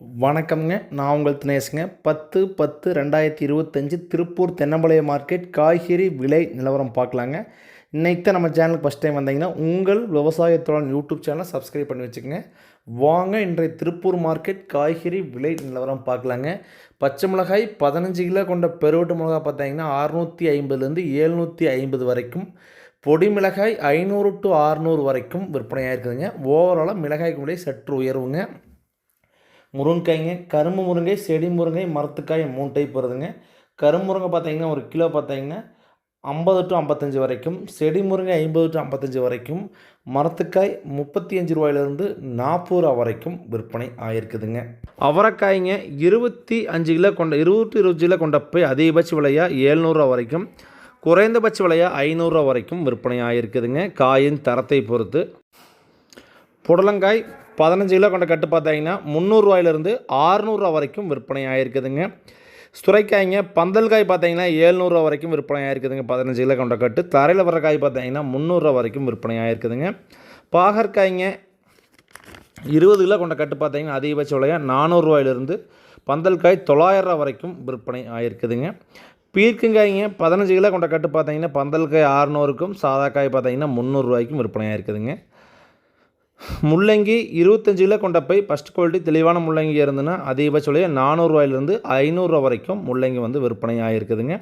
வணக்கம்ங்க. நான் உங்கள் தினேஷுங்க. பத்து பத்து ரெண்டாயிரத்தி இருபத்தஞ்சி திருப்பூர் தென்னம்பாளையம் மார்க்கெட் காய்கறி விலை நிலவரம் பார்க்கலாங்க. இன்னைக்கு தான் நம்ம சேனலுக்கு ஃபஸ்ட் டைம் வந்தீங்கன்னா உங்கள் விவசாயத்தோட யூடியூப் சேனலை சப்ஸ்கிரைப் பண்ணி வச்சுக்கோங்க. வாங்க இன்றைய திருப்பூர் மார்க்கெட் காய்கறி விலை நிலவரம் பார்க்கலாங்க. பச்சை மிளகாய் பதினஞ்சு கிலோ கொண்ட பெருவட்டு மிளகாய் பார்த்தீங்கன்னா அறுநூற்றி ஐம்பதுலேருந்து ஏழ்நூற்றி ஐம்பது வரைக்கும். பொடி மிளகாய் ஐநூறு டு அறுநூறு வரைக்கும் விற்பனையாக இருக்குதுங்க ஓவராலாக மிளகாய்க்கு விலை சற்று உயர்வுங்க. முருங்கைக்காய்ங்க கரும்பு முருங்கை செடி முருங்கை மரத்துக்காய் மூணு டைப் வருதுங்க கரும்பு முருங்கை பார்த்தீங்கன்னா ஒரு கிலோ பார்த்தீங்கன்னா ஐம்பது டு ஐம்பத்தஞ்சு வரைக்கும். செடி முருங்கை ஐம்பது டு ஐம்பத்தஞ்சு வரைக்கும். மரத்துக்காய் முப்பத்தி அஞ்சு ரூபாயிலிருந்து நாற்பது ரூபா வரைக்கும் விற்பனை ஆகிருக்குதுங்க அவரைக்காய்ங்க இருபத்தி அஞ்சு கிலோ கொண்ட இருபத்தி இருபது கிலோ கொண்ட போய் அதிகபட்ச விலையாக ஏழ்நூறுரூவா வரைக்கும். குறைந்தபட்ச விலையாக ஐநூறுரூவா வரைக்கும் விற்பனை ஆகிருக்குதுங்க காயின் தரத்தை பொறுத்து. புடலங்காய் பதினஞ்சு கிலோ கொண்ட கட்டு பார்த்தீங்கன்னா முந்நூறுரூவாயிலிருந்து ஆறுநூறுவா வரைக்கும் விற்பனை ஆகிருக்குதுங்க சுரைக்காய்ங்க பந்தல் காய் பார்த்தீங்கன்னா ஏழ்நூறுவா வரைக்கும் விற்பனை ஆகிருக்குதுங்க பதினஞ்சு கிலோ கொண்ட கட்டு. தரையில் வர காய் பார்த்தீங்கன்னா முந்நூறுரூவா வரைக்கும் விற்பனை ஆகிருக்குதுங்க பாகற்காய்ங்க இருபது கிலோ கொண்ட கட்டு பார்த்தீங்கன்னா அதிகபட்ச விலையாக நானூறுரூவாயிலிருந்து பந்தல் காய் தொள்ளாயிரரூவா வரைக்கும் விற்பனை ஆகிருக்குதுங்க பீர்க்கங்காய்ங்க பதினஞ்சு கிலோ கொண்ட கட்டு பார்த்தீங்கன்னா பந்தல் காய் ஆறுநூறுக்கும் சாதா காய் பார்த்தீங்கன்னா முந்நூறுரூவாய்க்கும் விற்பனை ஆகிருக்குதுங்க முள்ளங்கி இருபத்தஞ்சு கிலோ கொண்ட போய் ஃபஸ்ட் குவாலிட்டி தெளிவான முள்ளங்கி இருந்ததுன்னா அதிகபட்ச விலையை நானூறுரூவாயிலிருந்து ஐநூறுரூவா வரைக்கும் முள்ளங்கி வந்து விற்பனை ஆகிருக்குதுங்க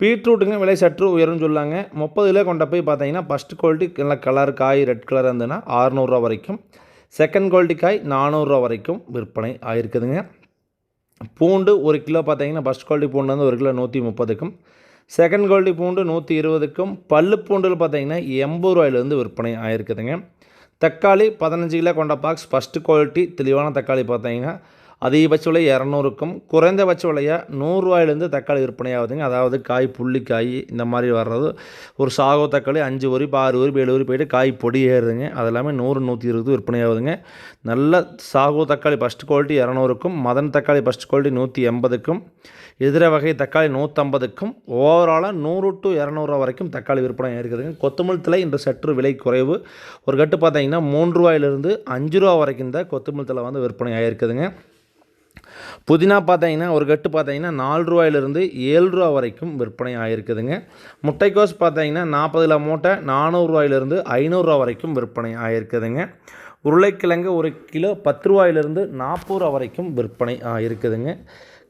பீட்ரூட்டுங்க விலை சற்று உயரும்னு சொல்லாங்க. முப்பது கிலோ கொண்ட போய் பார்த்தீங்கன்னா ஃபஸ்ட் குவாலிட்டி நல்ல கலர் காய் ரெட் கலர் இருந்ததுன்னா அறுநூறுவா வரைக்கும். செகண்ட் குவாலிட்டி காய் நானூறுரூவா வரைக்கும் விற்பனை ஆகிருக்குதுங்க பூண்டு ஒரு கிலோ பார்த்தீங்கன்னா ஃபஸ்ட் குவாலிட்டி பூண்டு வந்து ஒரு கிலோ நூற்றி முப்பதுக்கும் செகண்ட் குவாலிட்டி பூண்டு நூற்றி இருபதுக்கும். பல்லு பூண்டில் பார்த்தீங்கன்னா எண்பது ரூபாயிலேருந்து விற்பனை ஆகிருக்குதுங்க தக்காளி பதினஞ்சு கிலோ கொண்ட பாக்ஸ் ஃபஸ்ட்டு குவாலிட்டி தெளிவான தக்காளி பார்த்தீங்கன்னா அதிகபட்ச விலை இரநூறுக்கும் குறைந்தபட்ச விலையாக நூறுரூவாயிலேருந்து தக்காளி விற்பனை ஆகுதுங்க. அதாவது காய் புள்ளி காய் இந்த மாதிரி வர்றது. ஒரு சாகோ தக்காளி அஞ்சு உரி ஆறு உரி ஏழு உரி போயிட்டு காய் பொடி ஏறுதுங்க. அது எல்லாமே நூறு நூற்றி இருபது விற்பனை ஆகுதுங்க. நல்ல சாகோ தக்காளி ஃபஸ்ட் குவாலிட்டி இரநூறுக்கும் மதன் தக்காளி ஃபஸ்ட் குவாலிட்டி நூற்றி எண்பதுக்கும். எதிர வகை தக்காளி நூற்றம்பதுக்கும் ஓவராலாக நூறு டு இரநூறுவா வரைக்கும் தக்காளி விற்பனை இருக்குதுங்க கொத்தமல்லி தலை இன்று சற்று விலை குறைவு. ஒரு கட்டு பார்த்தீங்கன்னா மூன்று ரூபாயிலிருந்து அஞ்சு ரூபா வரைக்கும் தான் கொத்தமல்லி தலை வந்து விற்பனை ஆகிருக்குதுங்க புதினா பார்த்தீங்கன்னா ஒரு கட்டு பார்த்தீங்கன்னா நாலு ரூபாயிலிருந்து ஏழு ரூபா வரைக்கும் விற்பனை ஆகிருக்குதுங்க முட்டைக்கோஸ் பார்த்தீங்கன்னா நாற்பது கிலோ மூட்டை நானூறுரூவாயிலிருந்து ஐநூறுரூவா வரைக்கும் விற்பனை ஆகிருக்குதுங்க உருளைக்கிழங்கு ஒரு கிலோ பத்து ரூபாயிலிருந்து நாற்பது ரூபா வரைக்கும் விற்பனை ஆகிருக்குதுங்க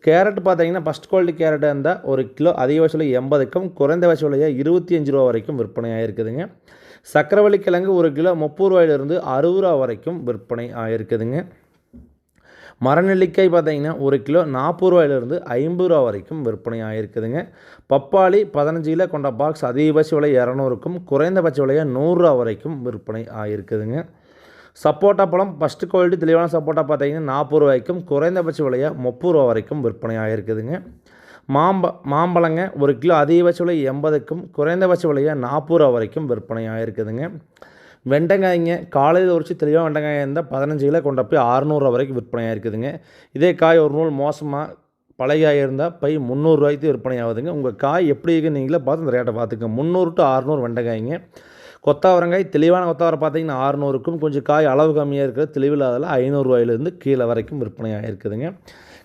கேரட் பார்த்தீங்கன்னா ஃபஸ்ட் குவாலிட்டி கேரட் இருந்தால் ஒரு கிலோ அதிகபட்ச விலை எண்பதுக்கும் குறைந்தபட்ச விலையாக இருபத்தி அஞ்சு ரூபா வரைக்கும் விற்பனை ஆகிருக்குதுங்க சக்கரவள்ளி கிழங்கு ஒரு கிலோ முப்பது ரூபாயிலிருந்து அறுபது ரூபா வரைக்கும் விற்பனை ஆகிருக்குதுங்க மரநெல்லிக்காய் பார்த்தீங்கன்னா ஒரு கிலோ நாற்பது ரூபாயிலிருந்து ஐம்பது ரூபா வரைக்கும் விற்பனை ஆகிருக்குதுங்க பப்பாளி பதினஞ்சு கிலோ கொண்ட பாக்ஸ் அதிகபட்ச விலை இரநூறுக்கும் குறைந்தபட்ச விலையாக நூறுரூவா வரைக்கும் விற்பனை ஆகிருக்குதுங்க சப்போட்டா பழம் ஃபஸ்ட்டு குவாலிட்டி தெளிவான சப்போட்டா பார்த்தீங்கன்னா நாற்பது ரூபாய்க்கும் குறைந்தபட்ச விலையாக முப்பது ரூபா வரைக்கும் விற்பனை ஆகிருக்குதுங்க மாம்ப மாம்பழங்க ஒரு கிலோ அதிகபட்ச விலை எண்பதுக்கும் குறைந்தபட்ச விலையாக நாற்பது ரூபா வரைக்கும் விற்பனை ஆகிருக்குதுங்க வெண்டைக்காய்ங்க காலையில் உரிச்சு தெளிவாக வெண்டைக்காய் இருந்தால் பதினஞ்சு கிலோ கொண்ட போய் அறுநூறுவா வரைக்கும் விற்பனை ஆகிருக்குதுங்க இதே காய் ஒரு நூல் மோசமாக பழைய காய் இருந்தால் பை முந்நூறுரூவாய்க்கு விற்பனை ஆகுதுங்க உங்கள் காய் எப்படி இருக்குன்னு நீங்களே பார்த்து அந்த ரேட்டை பார்த்துக்கங்க. முந்நூறு டு அறநூறு வெண்டைக்காய்ங்க கொத்தாவரங்காய் தெளிவான கொத்தாவரை பார்த்தீங்கன்னா ஆறுநூறுக்கும் கொஞ்சம் காய் அளவு கம்மியாக இருக்கிறது. தெளிவில்லாதில் ஐநூறுரூவாயிலேருந்து கீழே வரைக்கும் விற்பனையாக இருக்குதுங்க.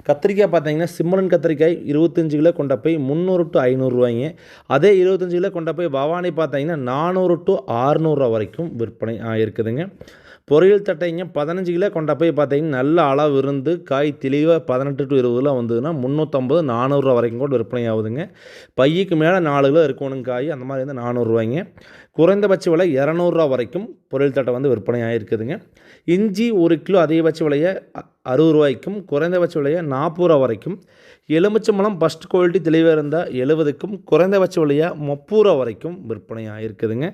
கத்திரிக்காய் பார்த்தீங்கன்னா சிம்மரன் கத்திரிக்காய் இருபத்தஞ்சு கிலோ கொண்ட போய் முந்நூறு டு ஐநூறுரூவாய்ங்க. அதே இருபத்தஞ்சு கிலோ கொண்ட போய் பவானி பார்த்தீங்கன்னா நானூறு டு ஆறுநூறுவா வரைக்கும் விற்பனை ஆகிருக்குதுங்க பொரியல் தட்டைங்க பதினஞ்சு கிலோ கொண்ட போய் பார்த்தீங்கன்னா நல்ல அளவு இருந்து காய் தெளிவாக பதினெட்டு டு இருபதுல வந்ததுன்னா முந்நூற்றம்பது நானூறுரூவா வரைக்கும் கூட விற்பனை ஆகுதுங்க பையக்கு மேலே நாலு கிலோ இருக்கணும் காய். அந்த மாதிரி இருந்தால் நானூறுரூவாய்ங்க. குறைந்தபட்ச விலை இரநூறுவா வரைக்கும் பொருள் தட்டை வந்து விற்பனை ஆகிருக்குதுங்க இஞ்சி ஒரு கிலோ அதிகபட்ச விலையை அறுபது ரூபாய்க்கும் குறைந்தபட்ச விலையை நாற்பது ரூபா வரைக்கும் எலுமிச்சம்பழம் ஃபஸ்ட் குவாலிட்டி தெளிவாக இருந்தால் எழுபதுக்கும் குறைந்தபட்ச விலையாக முப்பது ரூபா வரைக்கும் விற்பனை ஆகிருக்குதுங்க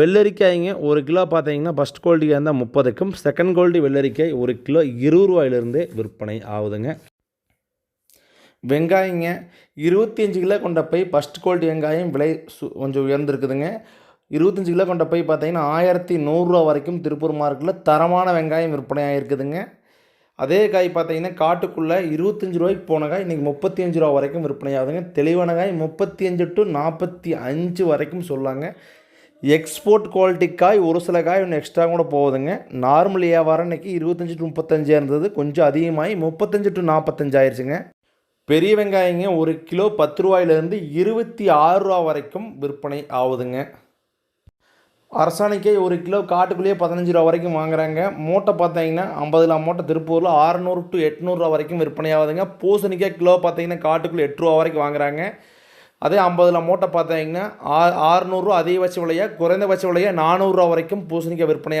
வெள்ளரிக்காய்ங்க ஒரு கிலோ பார்த்தீங்கன்னா ஃபஸ்ட் குவாலிட்டியாக இருந்தால் முப்பதுக்கும் செகண்ட் குவாலிட்டி வெள்ளரிக்காய் ஒரு கிலோ இருபது ரூபாயிலிருந்தே விற்பனை ஆகுதுங்க. வெங்காயங்க இருபத்தி அஞ்சு கிலோ கொண்ட போய் ஃபஸ்ட் குவாலிட்டி வெங்காயம் விலை சு கொஞ்சம் உயர்ந்திருக்குதுங்க. இருபத்தஞ்சி கிலோ கொண்ட போய் பார்த்தீங்கன்னா ஆயிரத்தி நூறுரூவா வரைக்கும் திருப்பூர் மார்க்கெட்டில் தரமான வெங்காயம் விற்பனை ஆகிருக்குதுங்க அதே காய் பார்த்தீங்கன்னா காட்டுக்குள்ளே இருபத்தஞ்சி ரூபாய்க்கு போன காய் இன்றைக்கி முப்பத்தி அஞ்சு ரூபா வரைக்கும் விற்பனை ஆகுதுங்க. தெளிவான காய் முப்பத்தி அஞ்சு டு நாற்பத்தி அஞ்சு வரைக்கும் சொல்லாங்க. எக்ஸ்போர்ட் குவாலிட்டி காய் ஒரு சில காய் ஒன்று எக்ஸ்ட்ரா கூட போகுதுங்க. நார்மல் வியாபாரம் இன்றைக்கி இருபத்தஞ்சி டு முப்பத்தஞ்சா இருந்தது. கொஞ்சம் அதிகமாகி முப்பத்தஞ்சு டு நாற்பத்தஞ்சு ஆயிடுச்சுங்க பெரிய வெங்காயங்க ஒரு கிலோ பத்து ரூபாயிலேருந்து இருபத்தி ஆறு ரூபா வரைக்கும் விற்பனை ஆகுதுங்க. அரசாணிக்காய் ஒரு கிலோ காட்டுக்குள்ளேயே பதினஞ்சு ரூபா வரைக்கும் வாங்குறாங்க. மூட்டை பார்த்தீங்கன்னா ஐம்பதுல மூட்டை திருப்பூரில் அறநூறு டு எட்நூறுரூவா வரைக்கும் விற்பனை ஆகுதுங்க பூசணிக்காய் கிலோ பார்த்தீங்கன்னா காட்டுக்குள்ளே எட்டு ரூபா வரைக்கும் வாங்குறாங்க. அதே ஐம்பதுல மூட்டை பார்த்தீங்கன்னா ஆ ஆறுநூறுவா அதிகபட்ச விலையாக குறைந்தபட்ச விலையாக நானூறுரூவா வரைக்கும் பூசணிக்காய் விற்பனை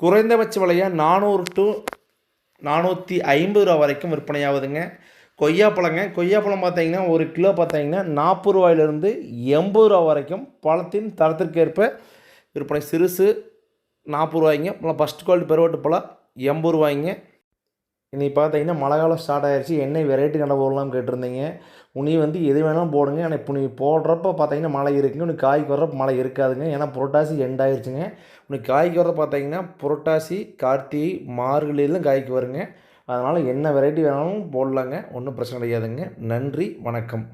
குறைந்தபட்ச விலையாக நானூறு டு நானூற்றி ஐம்பது ரூபா வரைக்கும் விற்பனை ஆகுதுங்க கொய்யாப்பழங்க கொய்யாப்பழம் பார்த்தீங்கன்னா ஒரு கிலோ பார்த்தீங்கன்னா நாற்பது ரூபாயிலிருந்து எண்பது ரூபா வரைக்கும் பழத்தின் தரத்திற்கேற்ப விற்பனை. சிறுசு நாற்பது ரூபாய்ங்க பழம் ஃபஸ்ட் குவாலிட்டி பெருவட்டு பழம் எண்பது ரூபாய்ங்க. இன்றைக்கி பார்த்தீங்கன்னா மழை காலம் ஸ்டார்ட் ஆகிடுச்சு என்ன வெரைட்டி கடை போடலாம்னு கேட்டிருந்தீங்க. உனி வந்து எது வேணாலும் போடுங்க. ஆனால் இப்போ நீ போடுறப்ப பார்த்தீங்கன்னா மழை இருக்குங்க. உனக்கு காய்க்கு வர்றப்ப மழை இருக்காதுங்க. ஏன்னா புரட்டாசி எண்ட் ஆயிடுச்சுங்க உனக்கு காய்க்கு வர்றப்ப பார்த்தீங்கன்னா புரட்டாசி கார்த்திகை மார்கழியிலும் காய்க்கு வருங்க. அதனால் என்ன வெரைட்டி வேணாலும் போடலாங்க. ஒன்றும் பிரச்சனை கிடையாதுங்க. நன்றி வணக்கம்.